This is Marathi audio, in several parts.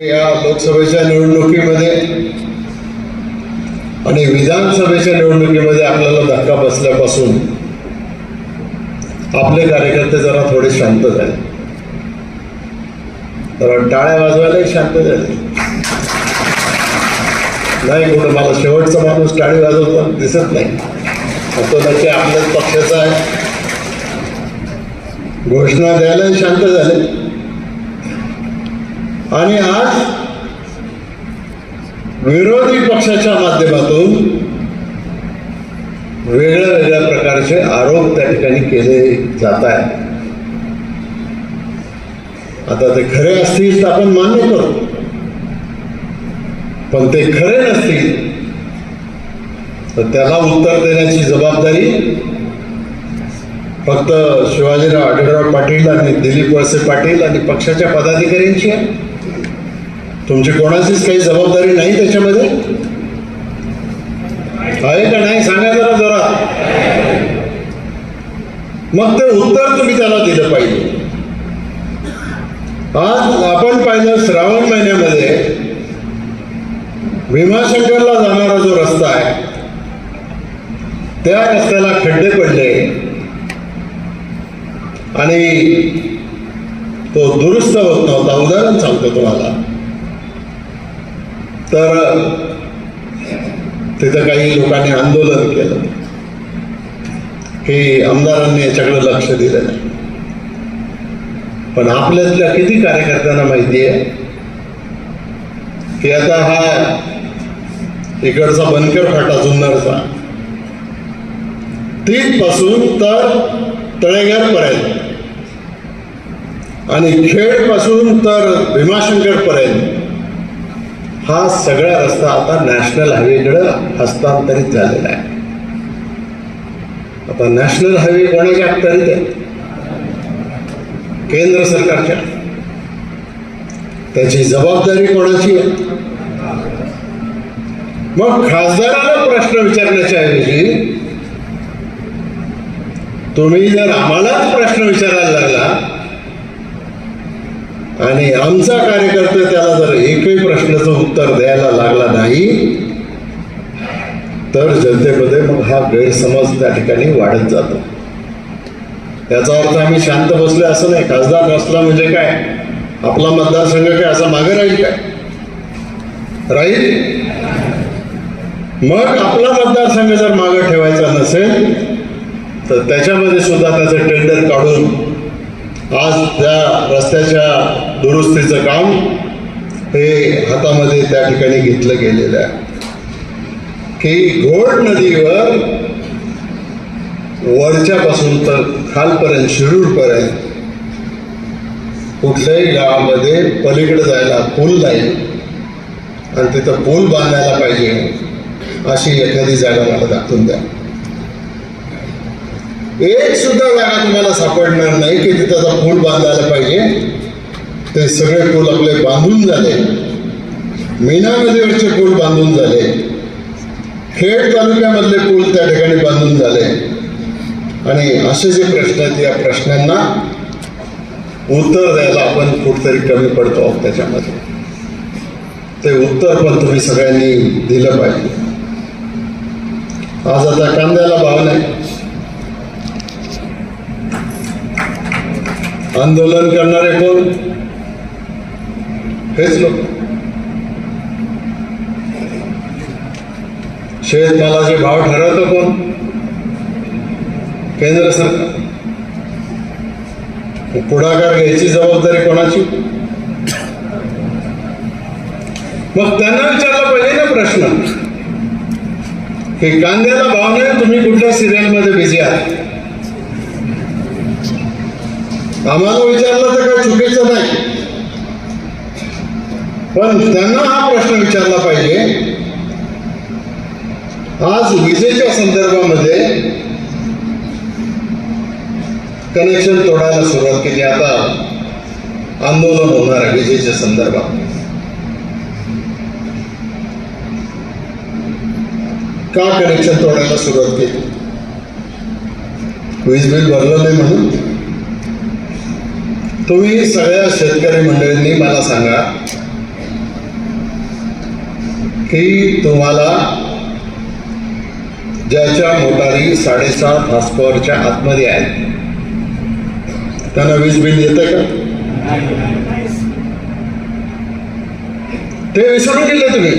या लोकसभेच्या निवडणुकीमध्ये आणि विधानसभेच्या निवडणुकीमध्ये आपल्याला धक्का बसल्यापासून आपले कार्यकर्ते जरा थोडे शांत झाले. तर टाळ्या वाजवायलाही शांत झाले. नाही कुठं मला शेवटचा माणूस टाळी वाजवताना दिसत नाही. तो नक्की आपल्याच पक्षाचा आहे. घोषणा द्यायलाही शांत झाले. आणि आज विरोधी पक्षाच्या माध्यमातून वेगळ्या वेगळ्या प्रकारचे आरोप त्या ठिकाणी केले जात आहेत. आता ते खरे असतील तर आपण मान्य करू. पण ते खरे नसतील तर त्याला उत्तर देण्याची जबाबदारी फक्त शिवाजीराव आढळराव पाटील आणि दिलीप वळसे पाटील आणि पक्षाच्या पदाधिकाऱ्यांची आहे. तुमची कोणाचीच काही जबाबदारी नाही त्याच्यामध्ये? आहे का नाही? सांगा जरा जरा. मग ते उत्तर तुम्ही त्याला दिलं पाहिजे. आज आपण पाहिलं श्रावण महिन्यामध्ये भीमाशंकरला जाणारा जो रस्ता आहे त्या रस्त्याला खड्डे पडले. आणि तो दुरुस्त होत नव्हता. उदाहरण सांगतो तुम्हाला. तर तिथं काही लोकांनी आंदोलन केलं. की आमदारांनी याच्याकडे लक्ष दिलं नाही. पण आपल्यातल्या किती कार्यकर्त्यांना माहिती आहे? की आता हा इकडचा बनकर फाटा जुन्नरचा. तिथपासून तर तळेघरपर्यंत. आणि खेडपासून तर भीमाशंकरपर्यंत. हा सगळा रस्ता आता नॅशनल हायवेकडे हस्तांतरित झालेला आहे. आता नॅशनल हायवे कोणाच्या अखत्यारीत आहे? केंद्र सरकारच्या. त्याची जबाबदारी कोणाची आहे? मग खासदाराला प्रश्न विचारण्याच्या ऐवजी तुम्ही जर आम्हालाच प्रश्न विचारायला लागला आणि आमचा कार्यकर्ते त्याला प्रश्नाचं उत्तर द्यायला लागला नाही तर जनतेमध्ये मग हा गैरसमज त्या ठिकाणी वाढत जातो. याचा अर्थ आम्ही शांत बसले असं नाही. खासदार नसला म्हणजे काय? आपला मतदारसंघ काय? असा मागे राहील काय? राहील? मग आपला मतदारसंघ जर मागे ठेवायचा नसेल तर त्याच्यामध्ये सुद्धा त्याचं टेंडर काढून आज त्या रस्त्याच्या दुरुस्तीचं काम हे हातामध्ये त्या ठिकाणी घेतलं गेलेलं आहे. की घोड नदीवर वरच्यापासून तर खालपर्यंत शिरूरपर्यंत कुठल्याही गावामध्ये पलीकडे जायला पूल नाही आणि तिथं पूल बांधायला पाहिजे अशी एखादी जागा मला दाखवून द्या. एक सुद्धा जागा तुम्हाला सापडणार नाही की तिथं पूल बांधायला पाहिजे. ते सगळे पूल आपले बांधून झाले. मीना नदीवरचे पूल बांधून झाले. खेड तालुक्यामधले पूल त्या ठिकाणी बांधून झाले. आणि असे जे प्रश्न आहेत या प्रश्नांना उत्तर द्यायला आपण कुठतरी कमी पडतो आहोत त्याच्यामध्ये. ते उत्तर पण तुम्ही सगळ्यांनी दिलं पाहिजे. आज आता कांद्याला भाव नाही. आंदोलन करणारे कोण? हेच लोक. शेतमालाचे भाव ठरवतो कोण? केंद्र सरकार. पुढाकार घ्यायची जबाबदारी कोणाची? मग त्यांना विचारला पाहिजे ना प्रश्न. की कांद्याला भाव नाही तुम्ही कुठल्या सिरियलमध्ये बिझी आहात? आम्हाला विचारलं तर काही चुकीचं नाही. पण त्यांना हा प्रश्न विचारला पाहिजे. आज विजेच्या संदर्भामध्ये कनेक्शन तोडायला सुरुवात केली. आता आंदोलन होणार आहे विजेच्या संदर्भात. का कनेक्शन तोडायला सुरुवात केली? वीज बिल भरलं नाही म्हणून? तुम्ही सगळ्या शेतकरी मंडळींनी मला सांगा की तुम्हाला ज्याच्या मोटारी साडेसात हॉस्पॉवरच्या आतमध्ये आहेत त्यांना वीज बिल येतं का? ते विसरून गेले तुम्ही.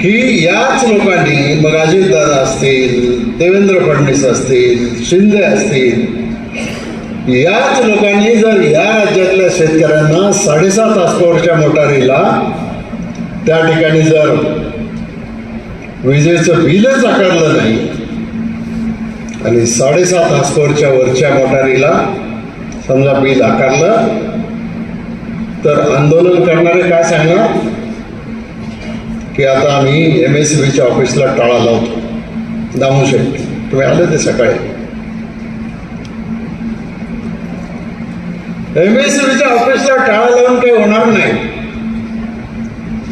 की याच लोकांनी मग अजितदादा असतील देवेंद्र फडणवीस असतील शिंदे असतील याच लोकांनी जर या राज्यातल्या शेतकऱ्यांना साडेसात हॉस्पॉवरच्या मोटारीला त्या ठिकाणी जर विजेचं बिलच आकारलं नाही आणि साडेसात हॉर्सपॉवरच्या वरच्या मोटारीला समजा बिल आकारलं तर आंदोलन करणारे काय सांगणार? की आता आम्ही एम एस बीच्या ऑफिसला टाळा लावतो दामू शेट्टी तुम्ही आले ते सकाळी. एम एस बीच्या ऑफिसला टाळा लावून काही होणार नाही.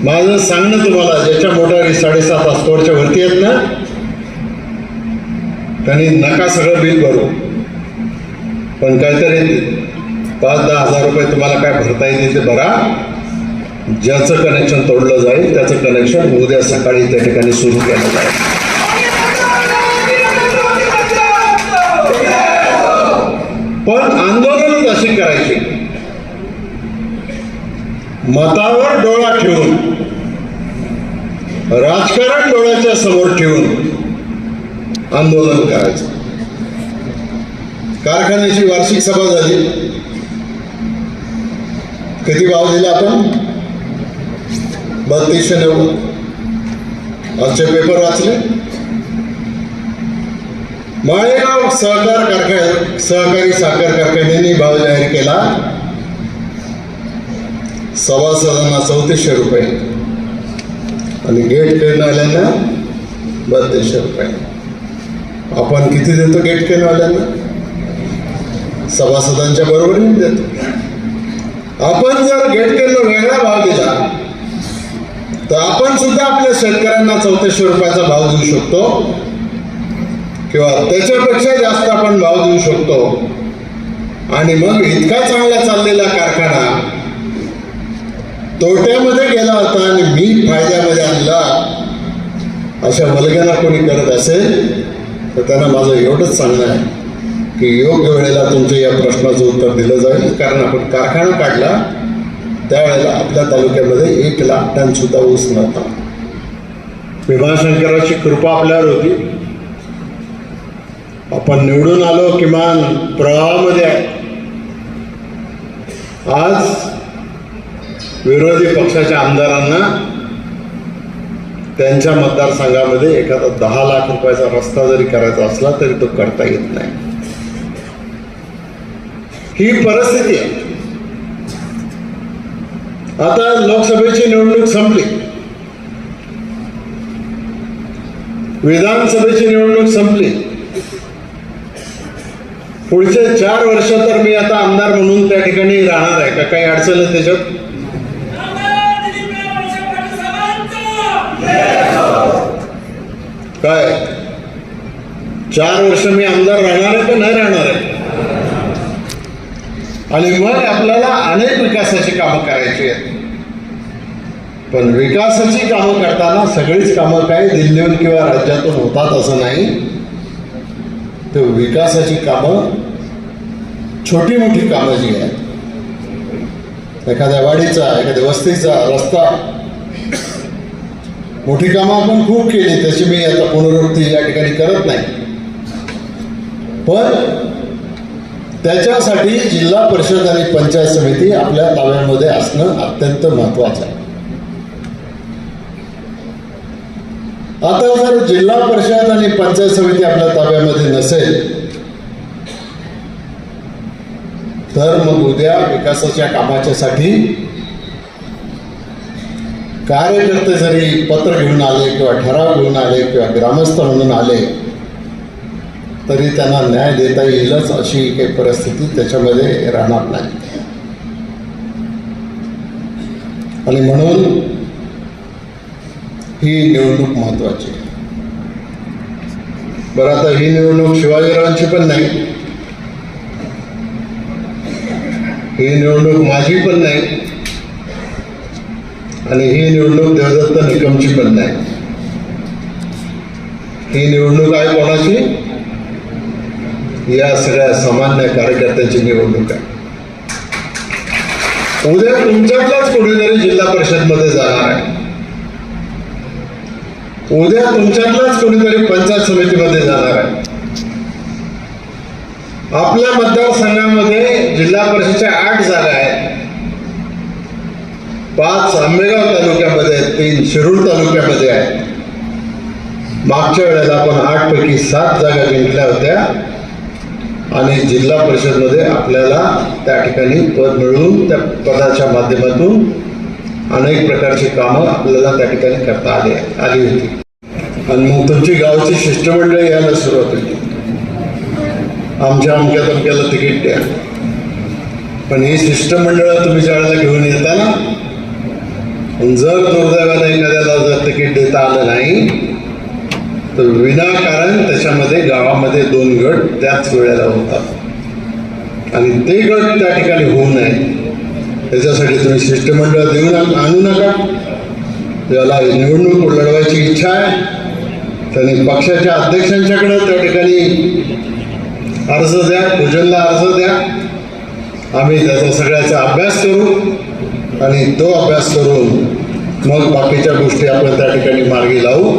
माझं सांगणं तुम्हाला ज्याच्या मोटारी साडेसात हॉस्पोरच्या वरती आहेत ना त्यांनी नका सगळं बिल भरू. पण काहीतरी पाच दहा हजार रुपये तुम्हाला काय भरता येईल ते भरा. ज्याचं कनेक्शन तोडलं जाईल त्याचं कनेक्शन उद्या सकाळी त्या ठिकाणी सुरू केलं जाईल. पण आंदोलनच अशी करायची. मतावर डोळा ठेवून राजकारण डोळ्याच्या समोर ठेवून आंदोलन करायचं. कारखान्याची वार्षिक सभा झाली. किती भाव दिला आपण? बत्तीसशे नव्वद. आजचे पेपर वाचले. माळेगाव सहकार कारखान्या सहकारी साखर कारखान्याने भाव जाहीर केला. सभासदांना चौतीसशे रुपये. आणि गेट खेळणाऱ्यांना बत्तीसशे रुपये. आपण किती देतो गेट खेळणाऱ्यांना सभासदांच्या बरोबरीने देतो. आपण जर गेट केलं वेगळा भाव दिला तर आपण सुद्धा आपल्या शेतकऱ्यांना चौतीसशे रुपयाचा भाव देऊ शकतो. किंवा त्याच्यापेक्षा जास्त आपण भाव देऊ शकतो. आणि मग इतका चांगला चाललेला कारखाना तोट्यामध्ये गेला होता आणि मी फायद्यामध्ये आणला. अशा मलगना कोणी करत असेल तर त्यांना माझं एवढंच सांगणं आहे की योग्य वेळेला तुमच्या या प्रश्नाचं उत्तर दिलं जाईल. कारण आपण कारखाना काढला त्यावेळेला आपल्या तालुक्यामध्ये एक लाख टन सुद्धा ऊस नव्हता. भीमाशंकराची कृपा आपल्यावर होती. आपण निवडून आलो किमान प्रवाहामध्ये. आहे आज विरोधी पक्षाच्या आमदारांना त्यांच्या मतदारसंघामध्ये एखादा दहा लाख रुपयाचा रस्ता जरी करायचा असला तरी तो करता येत नाही. ही परिस्थिती आहे. आता लोकसभेची निवडणूक संपली. विधानसभेची निवडणूक संपली. पुढचे चार वर्ष तर मी आता आमदार म्हणून त्या ठिकाणी राहणार आहे. का काही अडचण आहे त्याच्यात? काय? चार वर्ष मी आमदार राहणार आहे का नाही राहणार आहे? आणि मग आपल्याला अनेक विकासाची कामं करायची आहेत. पण विकासाची कामं करताना सगळीच कामं काय दिल्लीहून किंवा राज्यातून होतात असं नाही. तर विकासाची कामं छोटी मोठी कामं जी आहेत एखाद्या वाडीचा एखाद्या वस्तीचा रस्ता मोठी कामं आपण खूप केली त्याची मी आता पुनरावृत्ती या ठिकाणी करत नाही. पण त्याच्यासाठी जिल्हा परिषद आणि पंचायत समिती आपल्या ताब्यामध्ये असणं अत्यंत महत्वाचं आहे. आता जर जिल्हा परिषद आणि पंचायत समिती आपल्या ताब्यामध्ये नसेल तर मग उद्या विकासाच्या कामाच्यासाठी कार्यकर्ते जरी पत्र घेऊन आले किंवा ठराव घेऊन आले किंवा ग्रामस्थ म्हणून आले तरी त्यांना न्याय देता येईलच अशी काही परिस्थिती त्याच्यामध्ये राहणार नाही. आणि म्हणून ही निवडणूक महत्वाची आहे. बरं आता ही निवडणूक शिवाजीरावांची पण नाही. ही निवडणूक माझी पण नाही. आणि ही निवडणूक देवदत्त निकमची पण नाही. ही निवडणूक आहे कोणाची? या सगळ्या सामान्य कार्यकर्त्यांची निवडणूक आहे. उद्या तुमच्यातलाच कुठेतरी जिल्हा परिषदमध्ये जाणार आहे. उद्या तुमच्यातलाच कोणीतरी पंचायत समितीमध्ये जाणार आहे. आपल्या मतदारसंघामध्ये जिल्हा परिषदच्या आठ जागा आहेत. पाच आंबेगाव तालुक्यामध्ये आहेत तीन शिरूर तालुक्यामध्ये आहेत. मागच्या वेळेला आपण आठ पैकी सात जागा जिंकल्या होत्या. आणि जिल्हा परिषदमध्ये आपल्याला त्या ठिकाणी पद मिळवून त्या पदाच्या माध्यमातून अनेक प्रकारची कामं आपल्याला त्या ठिकाणी करता आली आली होती. आणि मग तुमची गावची शिष्टमंडळ यायला सुरुवात होती आमच्या अमक्या तमक्याला तिकीट द्या. पण ही शिष्टमंडळ तुम्ही ज्यावेळेला घेऊन येताना जर दुर्दैवानं एखाद्याला जर तिकीट देता आलं नाही तर विनाकारण त्याच्यामध्ये गावामध्ये दोन गट त्याच वेळेला होतात. आणि ते गट त्या ठिकाणी होऊ नये. त्याच्यासाठी तुम्ही शिष्टमंडळ देऊन आणू नका. ज्याला निवडणूक लढवायची इच्छा आहे. त्यांनी पक्षाच्या अध्यक्षांच्याकडे त्या ठिकाणी अर्ज द्या पूजनला अर्ज द्या. आम्ही त्याचा सगळ्याचा अभ्यास करू. आणि तो अभ्यास करून मग बाकीच्या गोष्टी आपण त्या ठिकाणी मार्गी लावू.